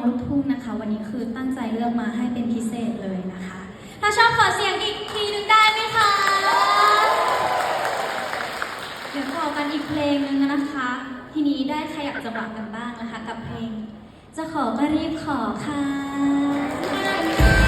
องลูกทุ่งนะคะ วันนี้คือตั้งใจเลือกมาให้เป็นพิเศษเลยนะคะ ถ้าชอบขอเสียงอีกทีนึงได้ไหมคะ เดี๋ยวขอกันอีกเพลงนึงนะคะ ทีนี้ได้ใครอยากจะหวังกันบ้างนะคะ กับเพลง จะขอก็รีบขอค่ะ